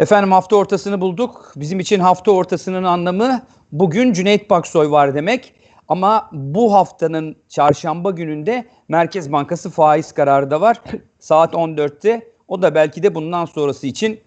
Efendim hafta ortasını bulduk. Bizim için hafta ortasının anlamı bugün Cüneyt Baksoy var demek. Ama bu haftanın çarşamba gününde Merkez Bankası faiz kararı da var. Saat 14'te. O da belki de bundan sonrası için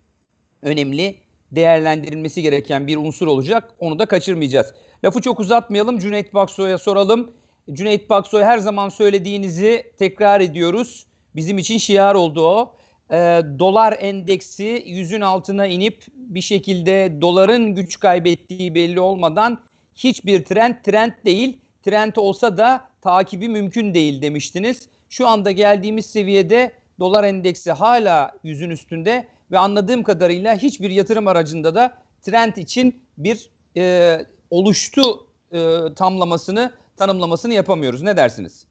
önemli değerlendirilmesi gereken bir unsur olacak. Onu da kaçırmayacağız. Lafı çok uzatmayalım. Cüneyt Baksoy'a soralım. Cüneyt Baksoy her zaman söylediğinizi tekrar ediyoruz. Bizim için şiar oldu o. Ee, dolar endeksi yüzün altına inip bir şekilde doların güç kaybettiği belli olmadan hiçbir trend trend değil. Trend olsa da takibi mümkün değil demiştiniz. Şu anda geldiğimiz seviyede dolar endeksi hala yüzün üstünde ve anladığım kadarıyla hiçbir yatırım aracında da trend için bir e, oluştu e, tamlamasını, tanımlamasını yapamıyoruz. Ne dersiniz?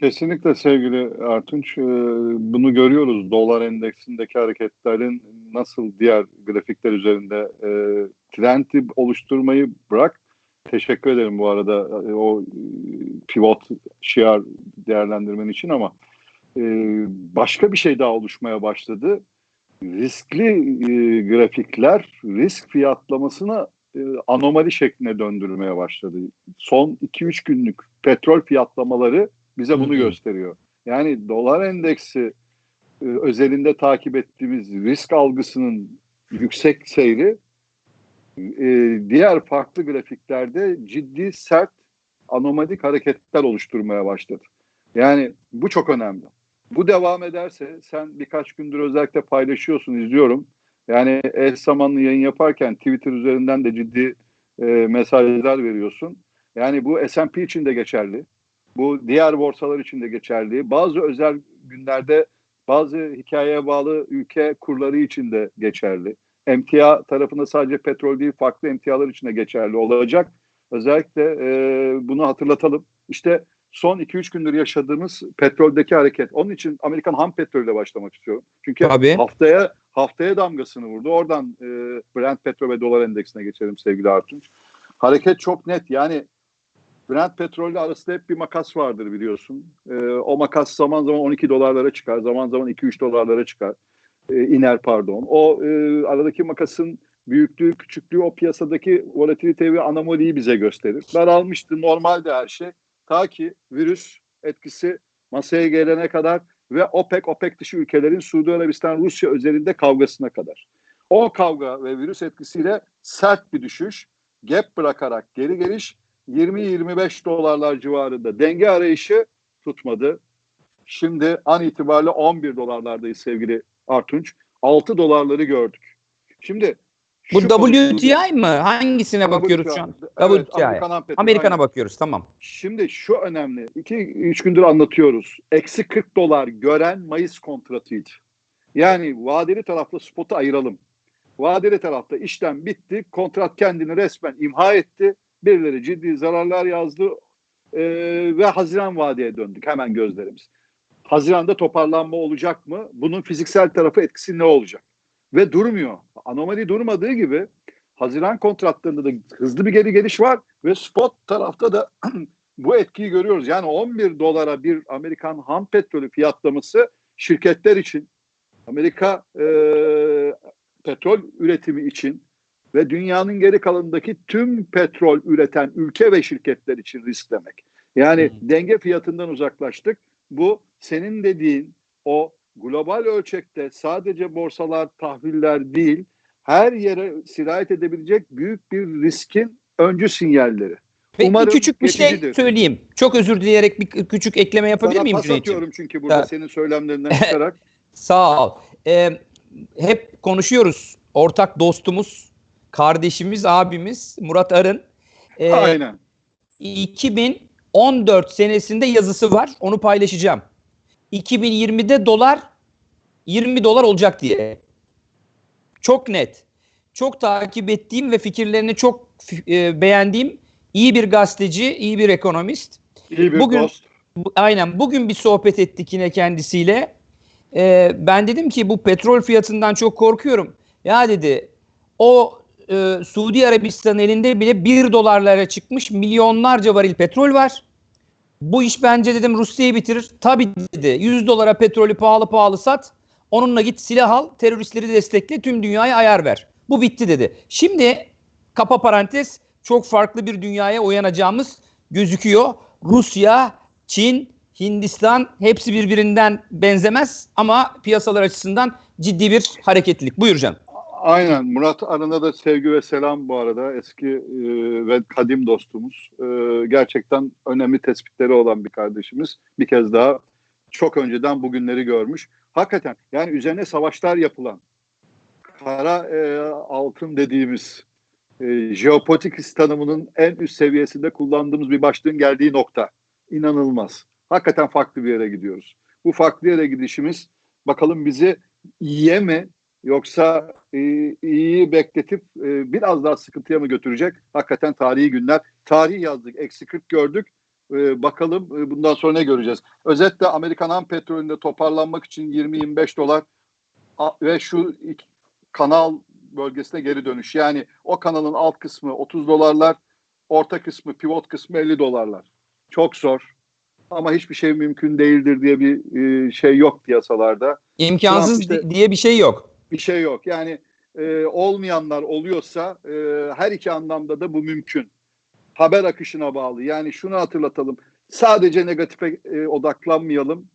Kesinlikle sevgili Artunç. Ee, Bunu görüyoruz. Dolar endeksindeki hareketlerin nasıl diğer grafikler üzerinde e, trendi oluşturmayı bırak. Teşekkür ederim bu arada e, o e, pivot şiar değerlendirmen için ama e, başka bir şey daha oluşmaya başladı. Riskli e, grafikler risk fiyatlamasını e, anomali şekline döndürmeye başladı. Son 2-3 günlük petrol fiyatlamaları bize bunu gösteriyor. Yani dolar endeksi e, özelinde takip ettiğimiz risk algısının yüksek seyri e, diğer farklı grafiklerde ciddi sert anomalik hareketler oluşturmaya başladı. Yani bu çok önemli. Bu devam ederse sen birkaç gündür özellikle paylaşıyorsun, izliyorum. Yani eş zamanlı yayın yaparken Twitter üzerinden de ciddi e, mesajlar veriyorsun. Yani bu S&P için de geçerli. Bu diğer borsalar için de geçerli. Bazı özel günlerde bazı hikayeye bağlı ülke kurları için de geçerli. Emtia tarafında sadece petrol değil farklı emtialar için de geçerli olacak. Özellikle e, bunu hatırlatalım. İşte son 2-3 gündür yaşadığımız petroldeki hareket. Onun için Amerikan ham petrolüyle başlamak istiyorum. Çünkü Tabii. haftaya haftaya damgasını vurdu. Oradan e, Brent petrol ve dolar endeksine geçelim sevgili Artunç. Hareket çok net. Yani Brent petrolle arasında hep bir makas vardır biliyorsun. E, o makas zaman zaman 12 dolarlara çıkar, zaman zaman 2-3 dolarlara çıkar. E, iner pardon. O e, aradaki makasın büyüklüğü, küçüklüğü o piyasadaki volatilite ve anomaliyi bize gösterir. Daralmıştı normalde her şey. Ta ki virüs etkisi masaya gelene kadar ve OPEC, OPEC dışı ülkelerin Suudi Arabistan, Rusya özelinde kavgasına kadar. O kavga ve virüs etkisiyle sert bir düşüş, gap bırakarak geri geliş 20-25 dolarlar civarında denge arayışı tutmadı. Şimdi an itibariyle 11 dolarlardayız sevgili Artunç. 6 dolarları gördük. Şimdi Bu WTI mı? Hangisine bakıyoruz şu an? Evet, WTI. Amerikan. Amerikan'a bakıyoruz tamam. Şimdi şu önemli. 2-3 gündür anlatıyoruz. Eksi 40 dolar gören Mayıs kontratıydı. Yani vadeli tarafta spotu ayıralım. Vadeli tarafta işlem bitti. Kontrat kendini resmen imha etti. Birileri ciddi zararlar yazdı. Ee, ve Haziran vadeye döndük hemen gözlerimiz. Haziran'da toparlanma olacak mı? Bunun fiziksel tarafı etkisi ne olacak? Ve durmuyor. Anomali durmadığı gibi Haziran kontratlarında da hızlı bir geri geliş var ve spot tarafta da bu etkiyi görüyoruz. Yani 11 dolara bir Amerikan ham petrolü fiyatlaması şirketler için, Amerika e, petrol üretimi için ve dünyanın geri kalanındaki tüm petrol üreten ülke ve şirketler için risk demek. Yani denge fiyatından uzaklaştık. Bu senin dediğin o global ölçekte sadece borsalar, tahviller değil, her yere sirayet edebilecek büyük bir riskin öncü sinyalleri. Peki Umarım küçük bir şey geçicidir. söyleyeyim. Çok özür dileyerek bir küçük ekleme yapabilir Sana miyim pas Cüneyt'ciğim? atıyorum çünkü burada Ta- senin söylemlerinden çıkarak. Sağ ol. Ee, hep konuşuyoruz. Ortak dostumuz, kardeşimiz, abimiz Murat Arın. Ee, Aynen. 2014 senesinde yazısı var. Onu paylaşacağım. 2020'de dolar 20 dolar olacak diye. Çok net. Çok takip ettiğim ve fikirlerini çok e, beğendiğim iyi bir gazeteci, iyi bir ekonomist. İyi bir Bugün- dost. Bu- Aynen bugün bir sohbet ettik yine kendisiyle. Ee, ben dedim ki bu petrol fiyatından çok korkuyorum. Ya dedi o e, Suudi Arabistan elinde bile 1 dolarlara çıkmış milyonlarca varil petrol var. Bu iş bence dedim Rusya'yı bitirir. Tabii dedi 100 dolara petrolü pahalı pahalı sat Onunla git silah al, teröristleri destekle, tüm dünyaya ayar ver. Bu bitti dedi. Şimdi kapa parantez çok farklı bir dünyaya uyanacağımız gözüküyor. Rusya, Çin, Hindistan hepsi birbirinden benzemez ama piyasalar açısından ciddi bir hareketlilik. Buyur canım. Aynen. Murat Arın'a da sevgi ve selam bu arada. Eski e, ve kadim dostumuz. E, gerçekten önemli tespitleri olan bir kardeşimiz. Bir kez daha çok önceden bugünleri görmüş. Hakikaten yani üzerine savaşlar yapılan, kara e, altın dediğimiz e, jeopolitik tanımının en üst seviyesinde kullandığımız bir başlığın geldiği nokta. İnanılmaz. Hakikaten farklı bir yere gidiyoruz. Bu farklı yere gidişimiz bakalım bizi iyiye mi yoksa e, iyiyi bekletip e, biraz daha sıkıntıya mı götürecek? Hakikaten tarihi günler. Tarih yazdık, eksi 40 gördük. E, bakalım e, bundan sonra ne göreceğiz? Özetle Amerikan ham petrolünde toparlanmak için 20-25 dolar ve şu kanal bölgesine geri dönüş. Yani o kanalın alt kısmı 30 dolarlar, orta kısmı, pivot kısmı 50 dolarlar. Çok zor. Ama hiçbir şey mümkün değildir diye bir e, şey yok piyasalarda. İmkansız işte, diye bir şey yok. Bir şey yok. Yani e, olmayanlar oluyorsa e, her iki anlamda da bu mümkün. Haber akışına bağlı. Yani şunu hatırlatalım. Sadece negatife e, odaklanmayalım.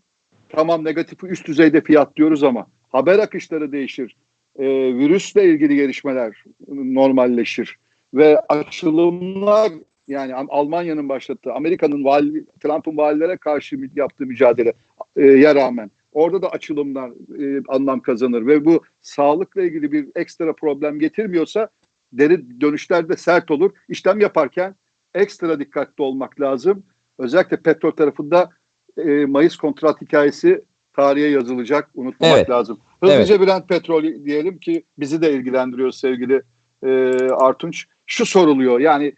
Tamam negatifi üst düzeyde fiyatlıyoruz ama haber akışları değişir. E, virüsle ilgili gelişmeler normalleşir. Ve açılımlar yani Almanya'nın başlattığı, Amerika'nın vali, Trump'ın valilere karşı yaptığı mücadele e, rağmen orada da açılımlar e, anlam kazanır ve bu sağlıkla ilgili bir ekstra problem getirmiyorsa deri dönüşler de sert olur. İşlem yaparken ekstra dikkatli olmak lazım. Özellikle petrol tarafında e, Mayıs kontrat hikayesi tarihe yazılacak. Unutmamak evet. lazım. Hızlıca evet. Brent petrol diyelim ki bizi de ilgilendiriyor sevgili e, Artunç. Şu soruluyor yani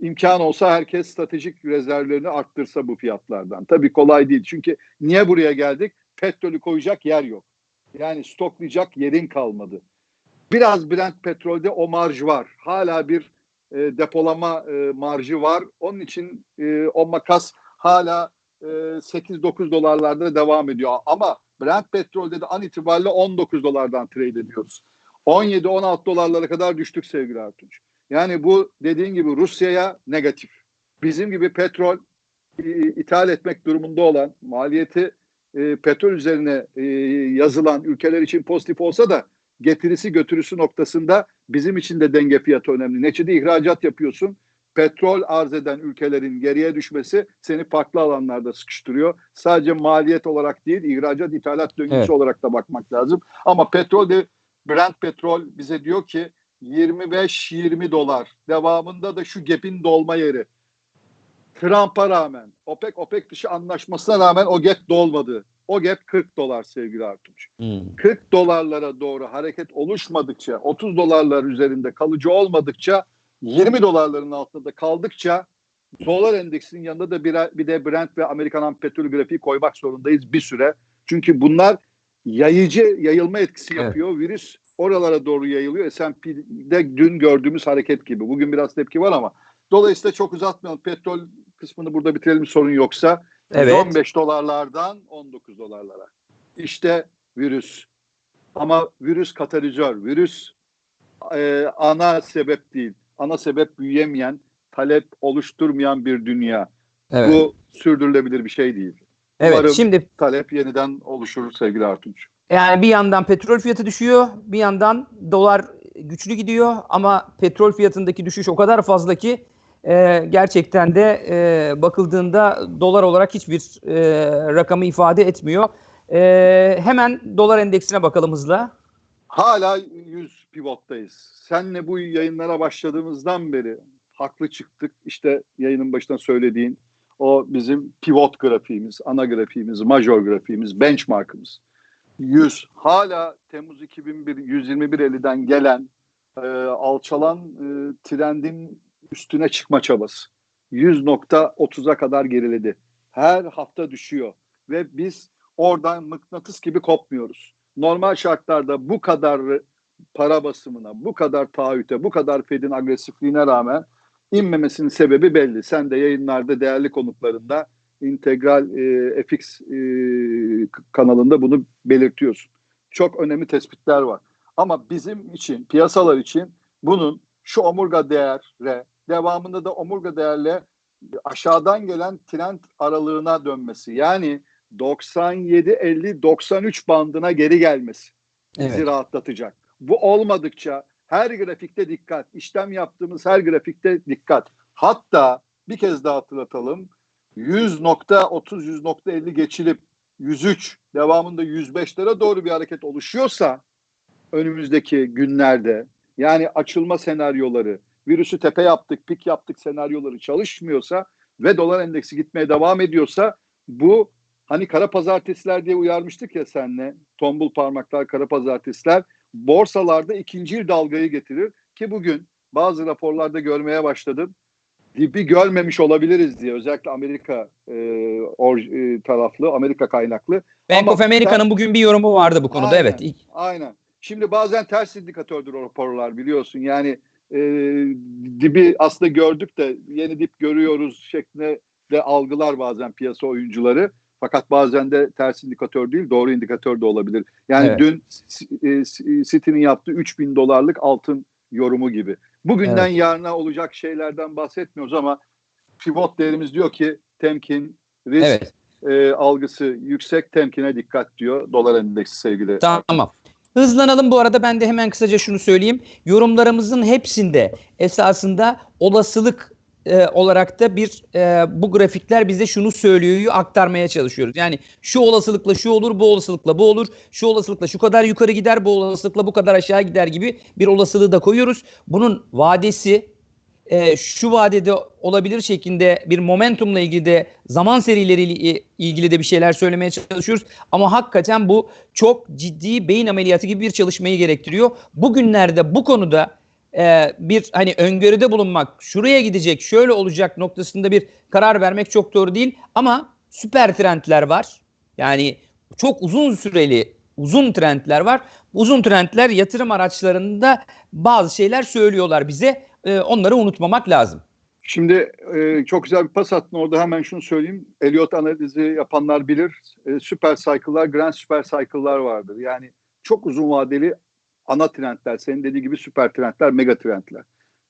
imkan olsa herkes stratejik rezervlerini arttırsa bu fiyatlardan. Tabii kolay değil. Çünkü niye buraya geldik? Petrolü koyacak yer yok. Yani stoklayacak yerin kalmadı. Biraz Brent petrolde o marj var. Hala bir e, depolama e, marjı var. Onun için e, o makas hala e, 8-9 dolarlarda devam ediyor. Ama Brent petrolde de an itibariyle 19 dolardan trade ediyoruz. 17-16 dolarlara kadar düştük sevgili Artunç. Yani bu dediğin gibi Rusya'ya negatif. Bizim gibi petrol e, ithal etmek durumunda olan maliyeti e, petrol üzerine e, yazılan ülkeler için pozitif olsa da getirisi götürüsü noktasında bizim için de denge fiyatı önemli. Neçede ihracat yapıyorsun. Petrol arz eden ülkelerin geriye düşmesi seni farklı alanlarda sıkıştırıyor. Sadece maliyet olarak değil, ihracat ithalat döngüsü evet. olarak da bakmak lazım. Ama petrol de Brent petrol bize diyor ki 25-20 dolar. Devamında da şu gap'in dolma yeri. Trump'a rağmen, OPEC OPEC dışı anlaşmasına rağmen o gap dolmadı. O gap 40 dolar sevgili Artunç. Hmm. 40 dolarlara doğru hareket oluşmadıkça, 30 dolarlar üzerinde kalıcı olmadıkça, 20 dolarların altında kaldıkça dolar endeksinin yanında da bir, bir de Brent ve Amerikan petrol grafiği koymak zorundayız bir süre. Çünkü bunlar yayıcı yayılma etkisi yapıyor. Evet. Virüs oralara doğru yayılıyor. S&P'de dün gördüğümüz hareket gibi. Bugün biraz tepki var ama dolayısıyla çok uzatmayalım. Petrol kısmını burada bitirelim sorun yoksa. Evet. 15 dolarlardan 19 dolarlara. İşte virüs. Ama virüs katalizör. Virüs e, ana sebep değil. Ana sebep büyüyemeyen, talep oluşturmayan bir dünya. Evet. Bu sürdürülebilir bir şey değil. Evet, Umarım şimdi talep yeniden oluşur sevgili Artunç. Yani bir yandan petrol fiyatı düşüyor, bir yandan dolar güçlü gidiyor ama petrol fiyatındaki düşüş o kadar fazla ki e, gerçekten de e, bakıldığında dolar olarak hiçbir e, rakamı ifade etmiyor. E, hemen dolar endeksine bakalım hızla. Hala 100 pivottayız. Senle bu yayınlara başladığımızdan beri haklı çıktık. İşte yayının başından söylediğin o bizim pivot grafiğimiz, ana grafiğimiz, major grafiğimiz, benchmarkımız. 100 hala Temmuz 2001 121.50'den gelen e, alçalan e, trendin üstüne çıkma çabası. 100.30'a kadar geriledi. Her hafta düşüyor ve biz oradan mıknatıs gibi kopmuyoruz. Normal şartlarda bu kadar para basımına, bu kadar taahhüte, bu kadar Fed'in agresifliğine rağmen inmemesinin sebebi belli. Sen de yayınlarda değerli konuklarında integral e, FX e, kanalında bunu belirtiyorsun. Çok önemli tespitler var. Ama bizim için, piyasalar için bunun şu omurga değere, devamında da omurga değerle aşağıdan gelen trend aralığına dönmesi. Yani 97 50 93 bandına geri gelmesi bizi Evet. rahatlatacak. Bu olmadıkça her grafikte dikkat, işlem yaptığımız her grafikte dikkat. Hatta bir kez daha hatırlatalım. 100.30 100.50 geçilip 103 devamında 105'lere doğru bir hareket oluşuyorsa önümüzdeki günlerde yani açılma senaryoları, virüsü tepe yaptık, pik yaptık senaryoları çalışmıyorsa ve dolar endeksi gitmeye devam ediyorsa bu hani kara pazartesiler diye uyarmıştık ya senle tombul parmaklar kara pazartesiler borsalarda ikinci dalgayı getirir ki bugün bazı raporlarda görmeye başladım. Dibi görmemiş olabiliriz diye özellikle Amerika e, or, e, taraflı, Amerika kaynaklı. Bank Ama of America'nın bugün bir yorumu vardı bu konuda. Aynen. Evet. Aynen. Şimdi bazen ters indikatördür o raporlar biliyorsun. Yani e, dibi aslında gördük de yeni dip görüyoruz şeklinde de algılar bazen piyasa oyuncuları. Fakat bazen de ters indikatör değil doğru indikatör de olabilir. Yani Evet. dün e, City'nin yaptığı 3000 dolarlık altın yorumu gibi. Bugünden yarına olacak şeylerden bahsetmiyoruz ama pivot değerimiz diyor ki temkin, risk Evet. e, algısı yüksek temkine dikkat diyor dolar endeksi sevgili. Tamam. Hızlanalım bu arada ben de hemen kısaca şunu söyleyeyim. Yorumlarımızın hepsinde esasında olasılık e, olarak da bir e, bu grafikler bize şunu söylüyor aktarmaya çalışıyoruz. Yani şu olasılıkla şu olur, bu olasılıkla bu olur, şu olasılıkla şu kadar yukarı gider, bu olasılıkla bu kadar aşağı gider gibi bir olasılığı da koyuyoruz. Bunun vadesi e, şu vadede olabilir şeklinde bir momentumla ilgili de zaman serileriyle ilgili de bir şeyler söylemeye çalışıyoruz. Ama hakikaten bu çok ciddi beyin ameliyatı gibi bir çalışmayı gerektiriyor. Bugünlerde bu konuda e, bir hani öngörüde bulunmak, şuraya gidecek, şöyle olacak noktasında bir karar vermek çok doğru değil. Ama süper trendler var. Yani çok uzun süreli uzun trendler var. Uzun trendler yatırım araçlarında bazı şeyler söylüyorlar bize. E, onları unutmamak lazım. Şimdi e, çok güzel bir pas attın orada hemen şunu söyleyeyim. Elliot analizi yapanlar bilir. E, süper cycle'lar, grand süper cycle'lar vardır. Yani çok uzun vadeli ana trendler, senin dediği gibi süper trendler, mega trendler.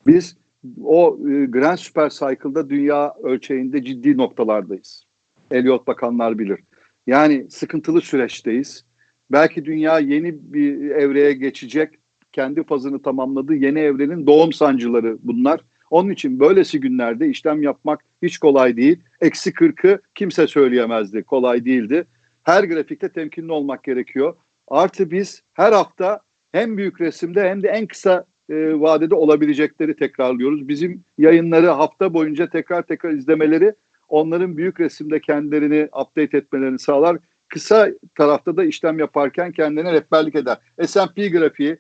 Biz o e, grand süper cycle'da dünya ölçeğinde ciddi noktalardayız. Elliot bakanlar bilir. Yani sıkıntılı süreçteyiz. Belki dünya yeni bir evreye geçecek. Kendi fazını tamamladı. Yeni evrenin doğum sancıları bunlar. Onun için böylesi günlerde işlem yapmak hiç kolay değil. Eksi 40'ı kimse söyleyemezdi. Kolay değildi. Her grafikte temkinli olmak gerekiyor. Artı biz her hafta hem büyük resimde hem de en kısa e, vadede olabilecekleri tekrarlıyoruz. Bizim yayınları hafta boyunca tekrar tekrar izlemeleri onların büyük resimde kendilerini update etmelerini sağlar. Kısa tarafta da işlem yaparken kendine rehberlik eder. S&P grafiği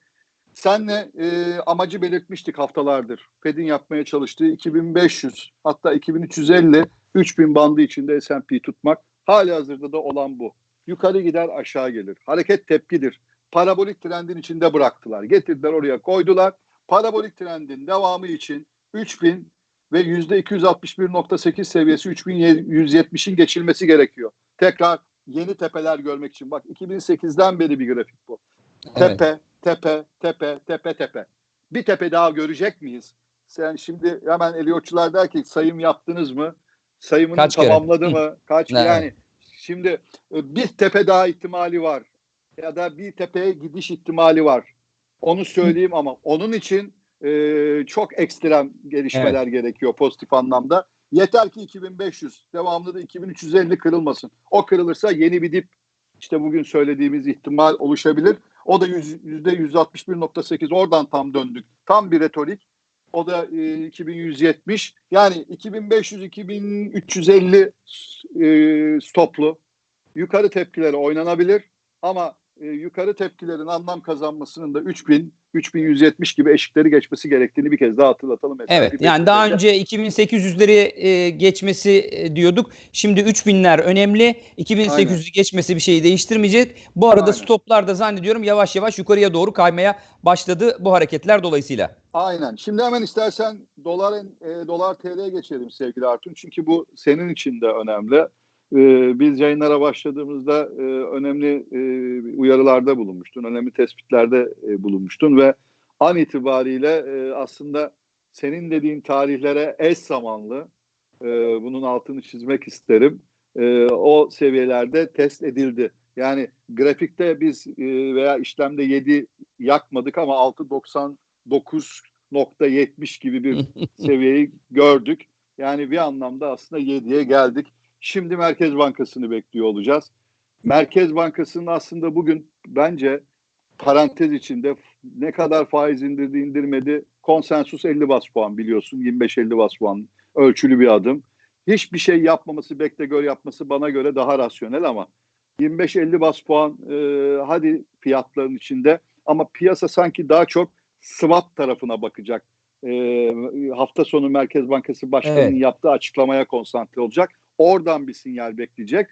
senle e, amacı belirtmiştik haftalardır. Fed'in yapmaya çalıştığı 2500 hatta 2350 3000 bandı içinde S&P tutmak hali hazırda da olan bu. Yukarı gider aşağı gelir. Hareket tepkidir. Parabolik trendin içinde bıraktılar. Getirdiler oraya koydular. Parabolik trendin devamı için 3000 ve %261.8 seviyesi 3170'in geçilmesi gerekiyor. Tekrar yeni tepeler görmek için. Bak 2008'den beri bir grafik bu. Evet. Tepe, tepe, tepe, tepe, tepe. Bir tepe daha görecek miyiz? Sen şimdi hemen Eliyotçular der ki sayım yaptınız mı? Sayımını Kaç kere? tamamladı mı? Kaç Evet. yani şimdi e, bir tepe daha ihtimali var ya da bir tepeye gidiş ihtimali var. Onu söyleyeyim ama onun için e, çok ekstrem gelişmeler gerekiyor pozitif anlamda. Yeter ki 2500 devamlı da 2350 kırılmasın. O kırılırsa yeni bir dip işte bugün söylediğimiz ihtimal oluşabilir. O da yüz- %161.8 oradan tam döndük. Tam bir retorik. O da e, 2170. Yani 2500-2350 e, stoplu yukarı tepkileri oynanabilir ama e, yukarı tepkilerin anlam kazanmasının da 3000 3170 gibi eşikleri geçmesi gerektiğini bir kez daha hatırlatalım. Evet yani daha önce 2800'leri e, geçmesi e, diyorduk. Şimdi 3000'ler önemli. 2800'ü geçmesi bir şeyi değiştirmeyecek. Bu arada Aynen. stoplar da zannediyorum yavaş yavaş yukarıya doğru kaymaya başladı bu hareketler dolayısıyla. Aynen. Şimdi hemen istersen dolar e, dolar TL'ye geçelim sevgili Artun. Çünkü bu senin için de önemli. Ee, biz yayınlara başladığımızda e, önemli e, uyarılarda bulunmuştun, önemli tespitlerde e, bulunmuştun ve an itibariyle e, aslında senin dediğin tarihlere eş zamanlı, e, bunun altını çizmek isterim, e, o seviyelerde test edildi. Yani grafikte biz e, veya işlemde 7 yakmadık ama 6.99.70 gibi bir seviyeyi gördük. Yani bir anlamda aslında 7'ye geldik. Şimdi Merkez Bankası'nı bekliyor olacağız. Merkez Bankası'nın aslında bugün bence parantez içinde ne kadar faiz indirdi indirmedi konsensus 50 bas puan biliyorsun 25-50 bas puan ölçülü bir adım. Hiçbir şey yapmaması bekle gör yapması bana göre daha rasyonel ama 25-50 bas puan e, hadi fiyatların içinde ama piyasa sanki daha çok swap tarafına bakacak. E, hafta sonu Merkez Bankası Başkanı'nın evet. yaptığı açıklamaya konsantre olacak. Oradan bir sinyal bekleyecek.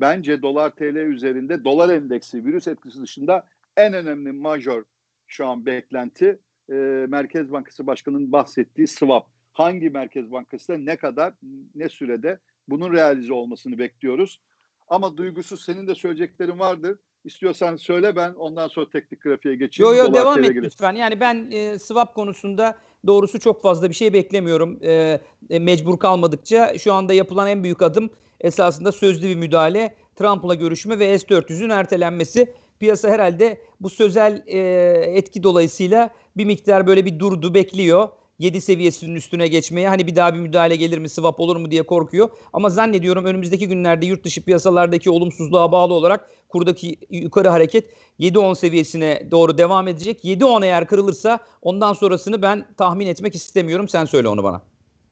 Bence dolar TL üzerinde dolar endeksi virüs etkisi dışında en önemli majör şu an beklenti e, Merkez Bankası Başkanı'nın bahsettiği swap. Hangi Merkez Bankası da ne kadar ne sürede bunun realize olmasını bekliyoruz. Ama duygusu senin de söyleyeceklerin vardır. İstiyorsan söyle ben ondan sonra teknik grafiğe geçeyim. Yo yo devam et girelim. lütfen. Yani ben e, swap konusunda doğrusu çok fazla bir şey beklemiyorum. E, e, mecbur kalmadıkça şu anda yapılan en büyük adım esasında sözlü bir müdahale. Trump'la görüşme ve S-400'ün ertelenmesi. Piyasa herhalde bu sözel e, etki dolayısıyla bir miktar böyle bir durdu bekliyor. 7 seviyesinin üstüne geçmeye hani bir daha bir müdahale gelir mi swap olur mu diye korkuyor. Ama zannediyorum önümüzdeki günlerde yurt dışı piyasalardaki olumsuzluğa bağlı olarak kurdaki yukarı hareket 7-10 seviyesine doğru devam edecek. 7-10 eğer kırılırsa ondan sonrasını ben tahmin etmek istemiyorum. Sen söyle onu bana.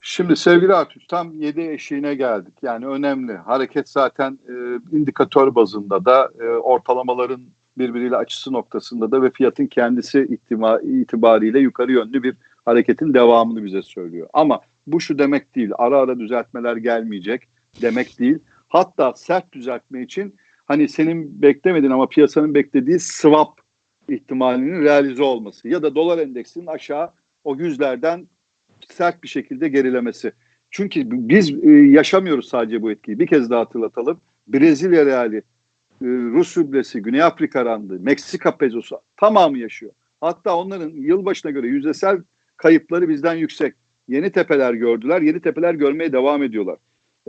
Şimdi sevgili Artuç tam 7 eşiğine geldik. Yani önemli. Hareket zaten e, indikatör bazında da e, ortalamaların birbiriyle açısı noktasında da ve fiyatın kendisi itibariyle yukarı yönlü bir hareketin devamını bize söylüyor. Ama bu şu demek değil. Ara ara düzeltmeler gelmeyecek demek değil. Hatta sert düzeltme için hani senin beklemedin ama piyasanın beklediği swap ihtimalinin realize olması ya da dolar endeksinin aşağı o yüzlerden sert bir şekilde gerilemesi. Çünkü biz e, yaşamıyoruz sadece bu etkiyi. Bir kez daha hatırlatalım. Brezilya reali, e, Rus rublesi, Güney Afrika randı, Meksika pezosu tamamı yaşıyor. Hatta onların yılbaşına göre yüzdesel kayıpları bizden yüksek. Yeni tepeler gördüler, yeni tepeler görmeye devam ediyorlar.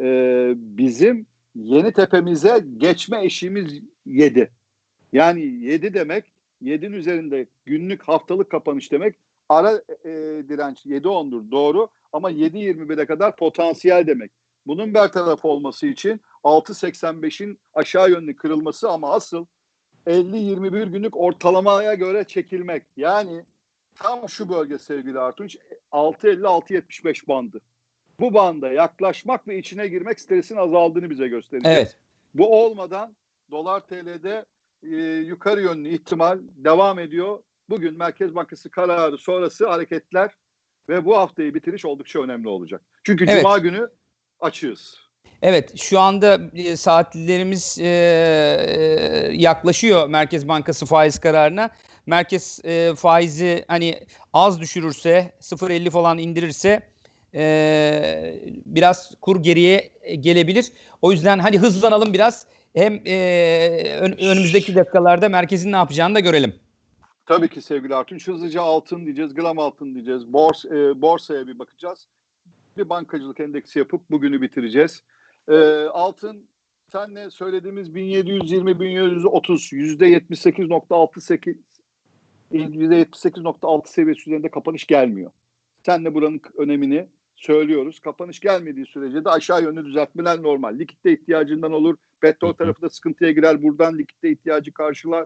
Ee, bizim yeni tepemize geçme eşiğimiz 7. Yani 7 demek, 7'nin üzerinde günlük haftalık kapanış demek. Ara e, direnç 7-10'dur doğru ama 7-21'e kadar potansiyel demek. Bunun bertaraf olması için 6.85'in aşağı yönlü kırılması ama asıl 50-21 günlük ortalamaya göre çekilmek. Yani tam şu bölge sevgili Artunç 6.50-6.75 bandı. Bu banda yaklaşmak ve içine girmek stresin azaldığını bize gösterecek. Evet. Bu olmadan dolar TL'de e, yukarı yönlü ihtimal devam ediyor. Bugün Merkez Bankası kararı sonrası hareketler ve bu haftayı bitiriş oldukça önemli olacak. Çünkü evet. Cuma günü açığız. Evet şu anda e, saatlerimiz e, e, yaklaşıyor Merkez Bankası faiz kararına. Merkez faizi hani az düşürürse 0.50 falan indirirse biraz kur geriye gelebilir. O yüzden hani hızlanalım biraz. Hem ön, önümüzdeki dakikalarda merkezin ne yapacağını da görelim. Tabii ki sevgili Artunç. Hızlıca altın diyeceğiz, gram altın diyeceğiz. Bors, e, borsaya bir bakacağız. Bir bankacılık endeksi yapıp bugünü bitireceğiz. E, altın senle söylediğimiz 1720-1730 yüzde 78.68 %78.6 seviyesi üzerinde kapanış gelmiyor. Senle buranın önemini söylüyoruz. Kapanış gelmediği sürece de aşağı yönlü düzeltmeler normal. Likitte ihtiyacından olur. Petrol tarafı da sıkıntıya girer. Buradan likitte ihtiyacı karşılar.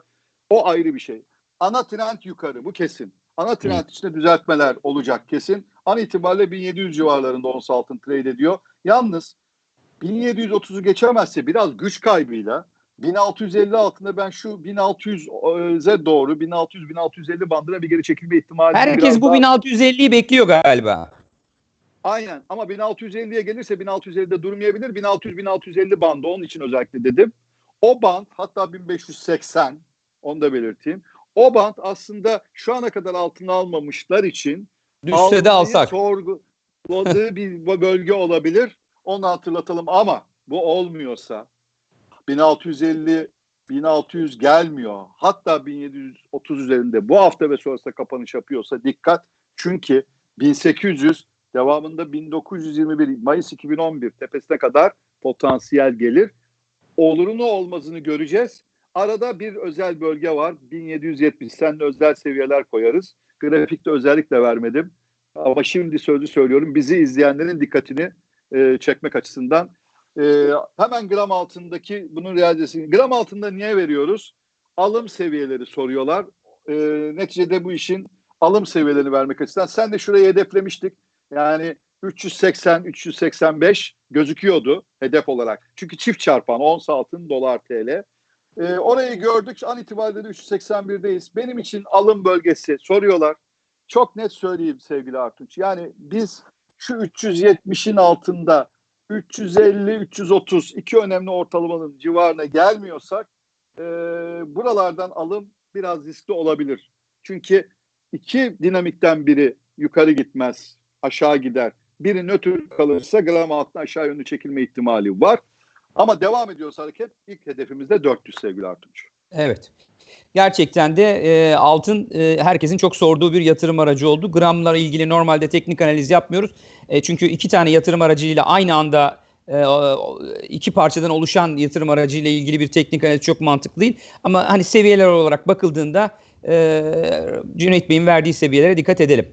O ayrı bir şey. Ana trend yukarı bu kesin. Ana trend içinde düzeltmeler olacak kesin. An itibariyle 1700 civarlarında ons altın trade ediyor. Yalnız 1730'u geçemezse biraz güç kaybıyla 1650 altında ben şu 1600'e doğru 1600-1650 bandına bir geri çekilme ihtimali. Herkes bu daha... 1650'yi bekliyor galiba. Aynen ama 1650'ye gelirse 1650'de durmayabilir. 1600-1650 bandı onun için özellikle dedim. O band hatta 1580 onu da belirteyim. O band aslında şu ana kadar altına almamışlar için düşse de alsak. sorguladığı bir bölge olabilir. Onu hatırlatalım ama bu olmuyorsa 1650 1600 gelmiyor. Hatta 1730 üzerinde bu hafta ve sonrasında kapanış yapıyorsa dikkat. Çünkü 1800 devamında 1921 Mayıs 2011 tepesine kadar potansiyel gelir. Olurunu olmazını göreceğiz. Arada bir özel bölge var. 1770 senle özel seviyeler koyarız. Grafikte özellikle vermedim. Ama şimdi sözü söylüyorum. Bizi izleyenlerin dikkatini e, çekmek açısından. E, hemen gram altındaki bunun realizesini. Gram altında niye veriyoruz? Alım seviyeleri soruyorlar. E, neticede bu işin alım seviyelerini vermek açısından. Sen de şurayı hedeflemiştik. Yani 380, 385 gözüküyordu hedef olarak. Çünkü çift çarpan ons altın dolar TL. E, orayı gördük. An itibariyle de 381'deyiz. Benim için alım bölgesi soruyorlar. Çok net söyleyeyim sevgili Artunç. Yani biz şu 370'in altında 350-330 iki önemli ortalamanın civarına gelmiyorsak e, buralardan alım biraz riskli olabilir. Çünkü iki dinamikten biri yukarı gitmez, aşağı gider. Biri nötr kalırsa gram altına aşağı yönlü çekilme ihtimali var. Ama devam ediyorsa hareket ilk hedefimizde 400 sevgili Artunç. Evet. Gerçekten de e, altın e, herkesin çok sorduğu bir yatırım aracı oldu. Gramlarla ilgili normalde teknik analiz yapmıyoruz. E, çünkü iki tane yatırım aracıyla aynı anda e, iki parçadan oluşan yatırım aracıyla ilgili bir teknik analiz çok mantıklı değil. Ama hani seviyeler olarak bakıldığında e, Cüneyt Bey'in verdiği seviyelere dikkat edelim.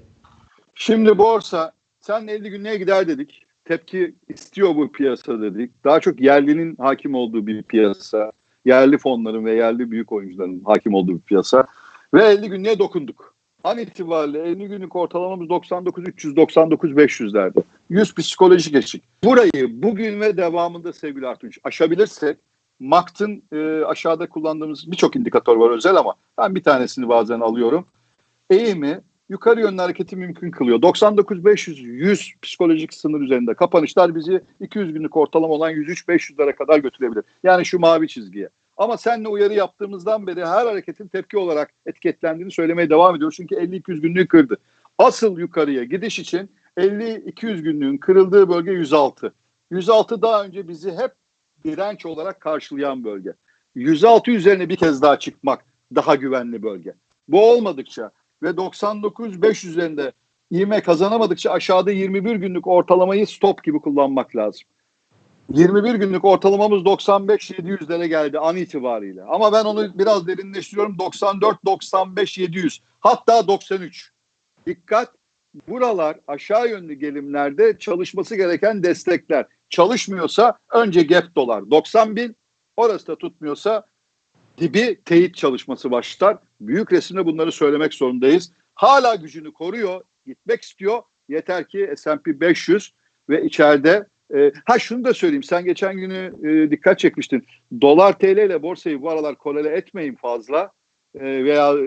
Şimdi borsa sen 50 günlüğe gider dedik. Tepki istiyor bu piyasa dedik. Daha çok yerlinin hakim olduğu bir piyasa yerli fonların ve yerli büyük oyuncuların hakim olduğu bir piyasa. Ve 50 günlüğe dokunduk. An itibariyle 50 günlük ortalamamız 99 300 99 500'lerde. 100 psikolojik eşik. Burayı bugün ve devamında sevgili Artunç aşabilirsek MACD'ın e, aşağıda kullandığımız birçok indikatör var özel ama ben bir tanesini bazen alıyorum. Eğimi yukarı yönlü hareketi mümkün kılıyor. 99-500 100 psikolojik sınır üzerinde kapanışlar bizi 200 günlük ortalama olan 103-500'lere kadar götürebilir. Yani şu mavi çizgiye. Ama seninle uyarı yaptığımızdan beri her hareketin tepki olarak etiketlendiğini söylemeye devam ediyoruz. Çünkü 50-200 günlüğü kırdı. Asıl yukarıya gidiş için 50-200 günlüğün kırıldığı bölge 106. 106 daha önce bizi hep direnç olarak karşılayan bölge. 106 üzerine bir kez daha çıkmak daha güvenli bölge. Bu olmadıkça ve 99 5 üzerinde ivme kazanamadıkça aşağıda 21 günlük ortalamayı stop gibi kullanmak lazım. 21 günlük ortalamamız 95-700'lere geldi an itibariyle. Ama ben onu biraz derinleştiriyorum. 94-95-700 hatta 93. Dikkat buralar aşağı yönlü gelimlerde çalışması gereken destekler. Çalışmıyorsa önce gap dolar 90 bin orası da tutmuyorsa dibi teyit çalışması başlar. Büyük resimde bunları söylemek zorundayız. Hala gücünü koruyor, gitmek istiyor. Yeter ki S&P 500 ve içeride e, ha şunu da söyleyeyim. Sen geçen günü e, dikkat çekmiştin. Dolar TL ile borsayı bu aralar korele etmeyin fazla. E, veya e,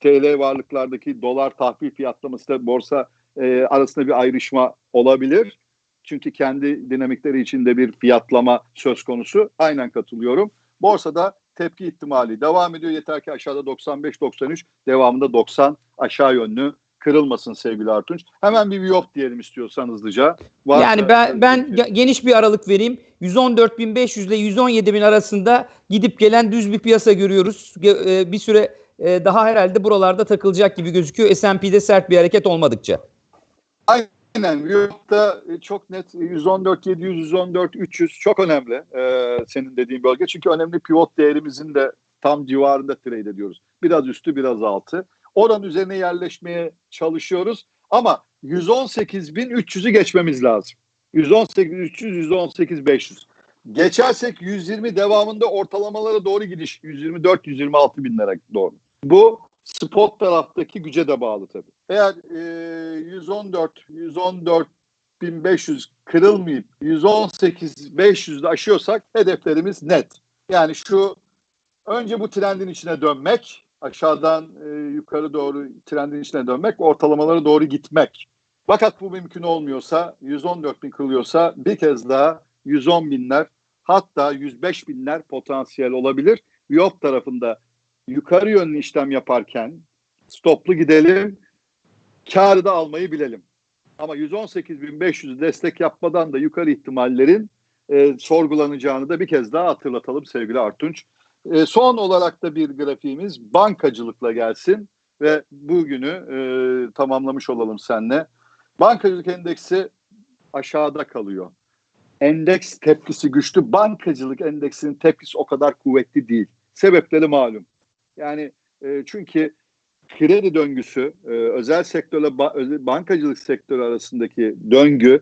TL varlıklardaki dolar tahvil fiyatlaması da borsa e, arasında bir ayrışma olabilir. Çünkü kendi dinamikleri içinde bir fiyatlama söz konusu. Aynen katılıyorum. Borsada tepki ihtimali devam ediyor. Yeter ki aşağıda 95-93 devamında 90 aşağı yönlü kırılmasın sevgili Artunç. Hemen bir viyop diyelim istiyorsan hızlıca. Varsa yani ben ben geniş bir aralık vereyim. 114.500 ile 117.000 arasında gidip gelen düz bir piyasa görüyoruz. E, bir süre e, daha herhalde buralarda takılacak gibi gözüküyor. S&P'de sert bir hareket olmadıkça. Aynen. Aynen Viyop'ta e, çok net 114 700 114 300 çok önemli ee, senin dediğin bölge. Çünkü önemli pivot değerimizin de tam civarında trade ediyoruz. Biraz üstü biraz altı. Oranın üzerine yerleşmeye çalışıyoruz ama 118.300'ü geçmemiz lazım. 118.300 118.500. Geçersek 120 devamında ortalamalara doğru gidiş 124-126 binlere doğru. Bu spot taraftaki güce de bağlı tabii. Eğer e, 114, 114 1500 kırılmayıp 118 500'de aşıyorsak hedeflerimiz net. Yani şu önce bu trendin içine dönmek, aşağıdan e, yukarı doğru trendin içine dönmek, ortalamalara doğru gitmek. Fakat bu mümkün olmuyorsa, 114 bin kırılıyorsa bir kez daha 110 binler hatta 105 binler potansiyel olabilir. Viyop tarafında yukarı yönlü işlem yaparken stoplu gidelim, karı da almayı bilelim. Ama 118.500 destek yapmadan da yukarı ihtimallerin e, sorgulanacağını da bir kez daha hatırlatalım sevgili Artunç. E, son olarak da bir grafiğimiz bankacılıkla gelsin ve bugünü e, tamamlamış olalım seninle. Bankacılık endeksi aşağıda kalıyor. Endeks tepkisi güçlü. Bankacılık endeksinin tepkisi o kadar kuvvetli değil. Sebepleri malum. Yani e, çünkü kredi döngüsü, e, özel sektörle bankacılık sektörü arasındaki döngü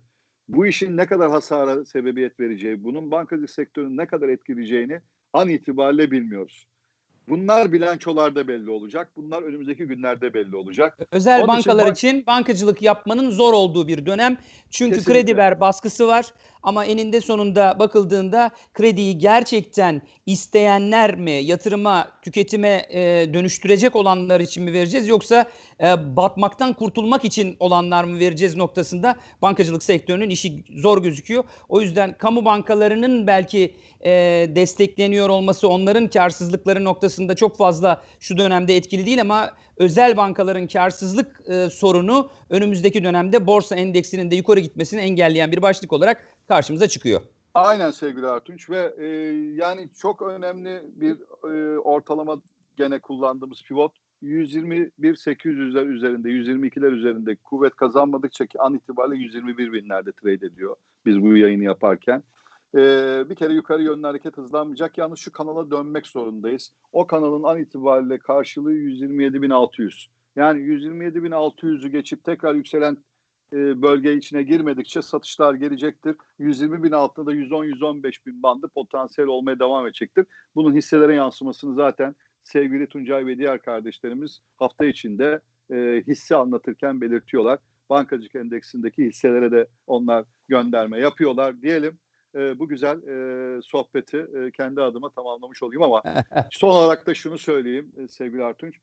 bu işin ne kadar hasara sebebiyet vereceği, bunun bankacılık sektörünü ne kadar etkileyeceğini an itibariyle bilmiyoruz. Bunlar bilançolarda belli olacak. Bunlar önümüzdeki günlerde belli olacak. Özel Onun için bankalar bank- için bankacılık yapmanın zor olduğu bir dönem. Çünkü Kesinlikle. kredi ver baskısı var ama eninde sonunda bakıldığında krediyi gerçekten isteyenler mi, yatırıma, tüketime e, dönüştürecek olanlar için mi vereceğiz yoksa e, batmaktan kurtulmak için olanlar mı vereceğiz noktasında bankacılık sektörünün işi zor gözüküyor. O yüzden kamu bankalarının belki e, destekleniyor olması onların karsızlıkları noktasında çok fazla şu dönemde etkili değil ama özel bankaların karsızlık e, sorunu önümüzdeki dönemde borsa endeksinin de yukarı gitmesini engelleyen bir başlık olarak karşımıza çıkıyor. Aynen sevgili Artunç ve e, yani çok önemli bir e, ortalama gene kullandığımız pivot 121 800'ler üzerinde 122'ler üzerinde kuvvet kazanmadıkça ki an itibariyle 121 binlerde trade ediyor biz bu yayını yaparken. E, bir kere yukarı yönlü hareket hızlanmayacak. Yalnız şu kanala dönmek zorundayız. O kanalın an itibariyle karşılığı 127.600. Yani 127.600'ü geçip tekrar yükselen e, bölge içine girmedikçe satışlar gelecektir. 120 bin altında da 110-115 bin bandı potansiyel olmaya devam edecektir. Bunun hisselere yansımasını zaten sevgili Tuncay ve diğer kardeşlerimiz hafta içinde e, hisse anlatırken belirtiyorlar. Bankacılık endeksindeki hisselere de onlar gönderme yapıyorlar diyelim. E, bu güzel e, sohbeti e, kendi adıma tamamlamış olayım ama son olarak da şunu söyleyeyim e, sevgili Artunç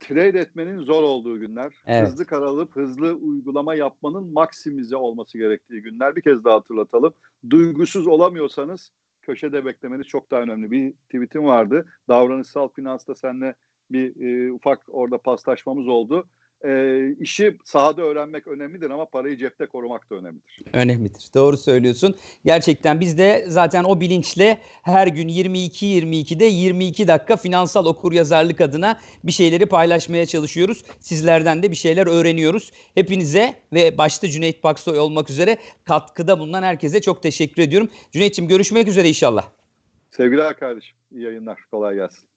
trade etmenin zor olduğu günler, Evet. hızlı karar alıp hızlı uygulama yapmanın maksimize olması gerektiği günler bir kez daha hatırlatalım. Duygusuz olamıyorsanız köşede beklemeniz çok daha önemli. Bir tweetim vardı. Davranışsal finansta seninle bir e, ufak orada paslaşmamız oldu. E, işi sahada öğrenmek önemlidir ama parayı cepte korumak da önemlidir. Önemlidir. Doğru söylüyorsun. Gerçekten biz de zaten o bilinçle her gün 22-22'de 22 dakika finansal okuryazarlık adına bir şeyleri paylaşmaya çalışıyoruz. Sizlerden de bir şeyler öğreniyoruz. Hepinize ve başta Cüneyt Paksoy olmak üzere katkıda bulunan herkese çok teşekkür ediyorum. Cüneyt'ciğim görüşmek üzere inşallah. Sevgiler kardeşim, iyi yayınlar, kolay gelsin.